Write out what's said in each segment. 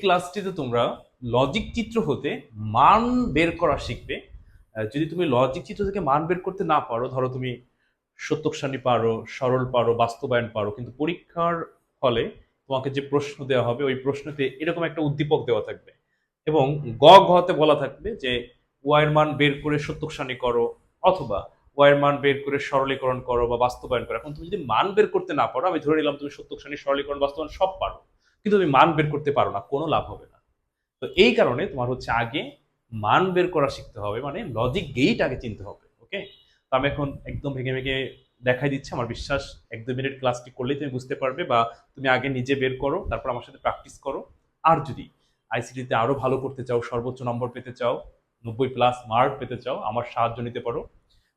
ক্লাসটিতে তোমরা লজিক চিত্র হতে মান বের করা শিখবে। যদি তুমি লজিক চিত্র থেকে মান বের করতে না পারো, ধরো তুমি সত্যক সারণী পারো, সরল পারো, বাস্তবায়ন পারো, কিন্তু পরীক্ষার ফলে তোমাকে যে প্রশ্ন দেওয়া হবে, ওই প্রশ্নতে এরকম একটা উদ্দীপক দেওয়া থাকবে। এবং গ ঘতে বলা থাকবে যে ওয়াইয়ের মান বের করে সত্যক সারণী করো, অথবা ওয়াইয়ের মান বের করে সরলীকরণ করো বা বাস্তবায়ন করো। এখন তুমি যদি মান বের করতে না পারো, আমি ধরে নিলাম তুমি সত্যক সারণী সরলীকরণ, বাস্তবায়ন সব পারো। কিন্তু তুমি মান বের করতে পারো না, কোনো লাভ হবে না। তো এই কারণে তোমার হচ্ছে আগে মান বের করা শিখতে হবে মানে লজিক গেইট আগে চিনতে হবে ওকে তো আমি এখন একদম ভেঙে ভেঙে দেখাই দিচ্ছি, আমার বিশ্বাস এক দু মিনিট ক্লাসটি করলেই তুমি বুঝতে পারবে বা তুমি আগে নিজে বের করো, তারপর আমার সাথে প্র্যাকটিস করো। আর যদি আইসিটিতে আরও ভালো করতে চাও, সর্বোচ্চ নম্বর পেতে চাও, নব্বই প্লাস মার্ক পেতে চাও, আমার সাহায্য নিতে পারো।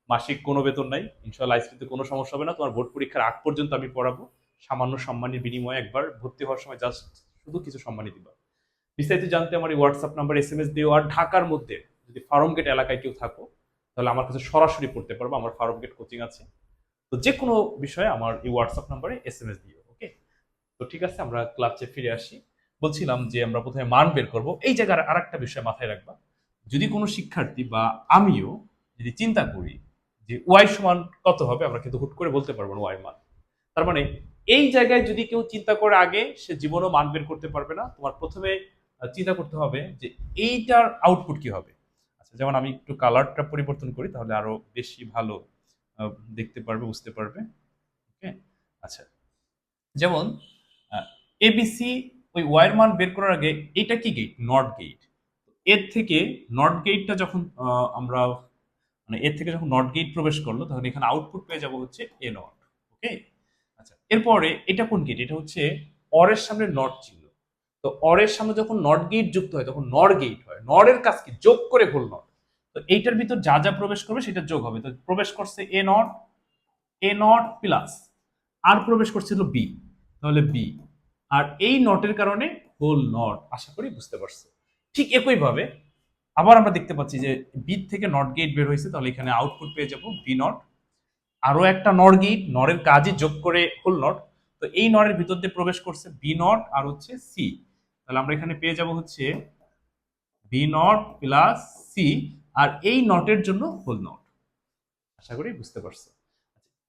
মাসিক কোনো বেতন নাই ইনশাল্লাহ আইসিটিতে কোনো সমস্যা হবে না, তোমার বোর্ড পরীক্ষার আগ পর্যন্ত আমি পড়াবো। সামান্য সম্মানের বিনিময়ে একবার ভর্তি হওয়ার সময় জাস্ট শুধু কিছু সম্মানই দিবা। বিস্তারিত জানতে আমার এই WhatsApp number S M S দিও আর ঢাকার মধ্যে যদি ফার্ম গেট এলাকায় কেউ থাকো, তাহলে আমার কাছে সরাসরি পড়তে পারব, আমার ফার্ম গেট কোচিং আছে। তো যে কোনো বিষয়ে আমার এই হোয়াটসঅ্যাপ নাম্বারে এস এম এস দিও ওকে তো ঠিক আছে, আমরা ক্লাসে ফিরে আসি। বলছিলাম যে আমরা প্রথমে মান বের করব। এই জায়গার আর একটা বিষয় মাথায় রাখবা। যদি কোনো শিক্ষার্থী বা আমিও যদি চিন্তা করি যে ওয়াই সমান কত হবে, আমরা কিন্তু হুট করে বলতে পারব না ওয়াই মান। তার মানে এই জায়গায় যদি কেউ চিন্তা করে আগে, সে জীবনও মান বের করতে পারবে না। তোমার প্রথমে চিন্তা করতে হবে যে এইটার আউটপুট কি হবে। আচ্ছা যেমন আমি একটু কালারটা পরিবর্তন করি, তাহলে আরও বেশি ভালো দেখতে পারবে, বুঝতে পারবে। ওকে? আচ্ছা যেমন এবিসি ওই ওয়ার মান বের করার আগে এটা কি গেট নট গেটের থেকে নট গেটটা যখন আমরা মানে এর থেকে যখন নট গেট প্রবেশ করল, তখন এখানে আউটপুট পেয়ে যাব হচ্ছে এ নট ওকে? আচ্ছা এরপরে এটা কোন গেট এটা হচ্ছে অরের সামনে নট চিহ্ন। তো অরের সামনে যখন নট গেট যুক্ত হয়, তখন নর গেট হয়। নরের কাজ কি যোগ করে ফুল নট। তো এইটার ভিতর যা যা প্রবেশ করবে, সেটা যোগ হবে। তো প্রবেশ করছে A naught A naught plus আর প্রবেশ করছিল বি তাহলে বি আর এই নটের কারণে হোল নট, আশা করি বুঝতে পারছ। ঠিক একইভাবে আবার আমরা দেখতে পাচ্ছি যে বি থেকে নট গেট বের হয়েছে, তাহলে এখানে আউটপুট পেয়ে যাব বি নট আরও একটা নর গেট, নরের কাজই যোগ করে হোল নট তো এই নরের ভিতর দিয়ে প্রবেশ করছে বি নট আর হচ্ছে সি তাহলে আমরা এখানে পেয়ে যাব হচ্ছে বি নট প্লাস সি আর এই নটের জন্য হোল নট আশা করি বুঝতে পারছ।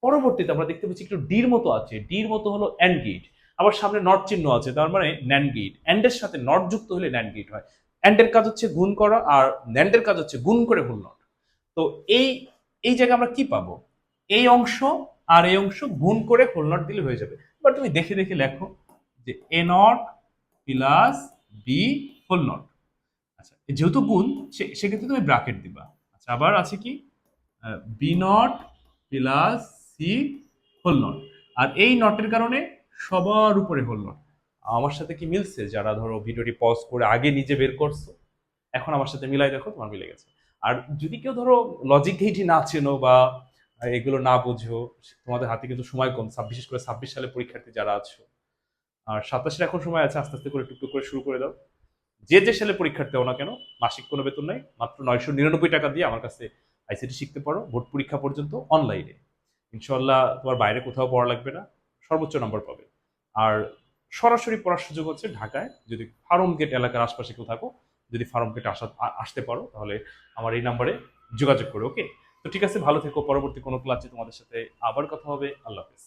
পরবর্তীতে আমরা দেখতে পাচ্ছি একটু ডির মতো আছে। ডির মতো হলো অ্যান্ড গেট আবার সামনে নট চিহ্ন আছে, তার মানে ন্যান্ড গেট অ্যান্ডের সাথে নট যুক্ত হলে ন্যান্ড গেট হয়। অ্যান্ডের কাজ হচ্ছে গুণ করা আর ন্যান্ডের কাজ হচ্ছে গুণ করে হোল নট তো এই এই জায়গায় আমরা কি পাবো? এই অংশ আর এই অংশ গুণ করে হোল নট দিলে হয়ে যাবে। এবার তুমি দেখে দেখে লেখো যে A naught plus B whole naught আচ্ছা যেহেতু গুণ সেক্ষেত্রে তুমি ব্রাকেট দিবা। আচ্ছা আবার আছে কি? B naught plus C whole naught আর এই নটের কারণে সবার উপরে হোল নট আমার সাথে কি মিলছে? যারা ধরো ভিডিওটি পজ করে আগে নিজে বের করছ, এখন আমার সাথে মিলাই দেখো, তোমার মিলে গেছে। আর যদি কেউ ধরো লজিক গেইটি না চেনো বা এগুলো না বুঝো তোমাদের হাতে কিন্তু সময় কম। বিশেষ করে ছাব্বিশ সালে পরীক্ষার্থী যারা আছো। আর সাতাশের এখন সময় আছে, আস্তে আস্তে করে টুকটুক করে শুরু করে দাও। যে যে সালে পরীক্ষার্থী হও না কেন, মাসিক কোনো বেতন নাই, মাত্র নয়শো নিরানব্বই টাকা দিয়ে আমার কাছে আইসিটি শিখতে পারো, বোর্ড পরীক্ষা পর্যন্ত অনলাইনে ইনশাল্লাহ তোমার বাইরে কোথাও পড়া লাগবে না, সর্বোচ্চ নম্বর পাবে। আর সরাসরি পড়ার সুযোগ হচ্ছে ঢাকায়। যদি ফার্ম গেট এলাকার আশপাশে কেউ থাকো, যদি ফার্ম গেট আসা আসতে পারো, তাহলে আমার এই নাম্বারে যোগাযোগ করো ওকে তো ঠিক আছে, ভালো থেকো, পরবর্তী কোনো ক্লাসে তোমাদের সাথে আবার কথা হবে। আল্লাহ হাফেজ।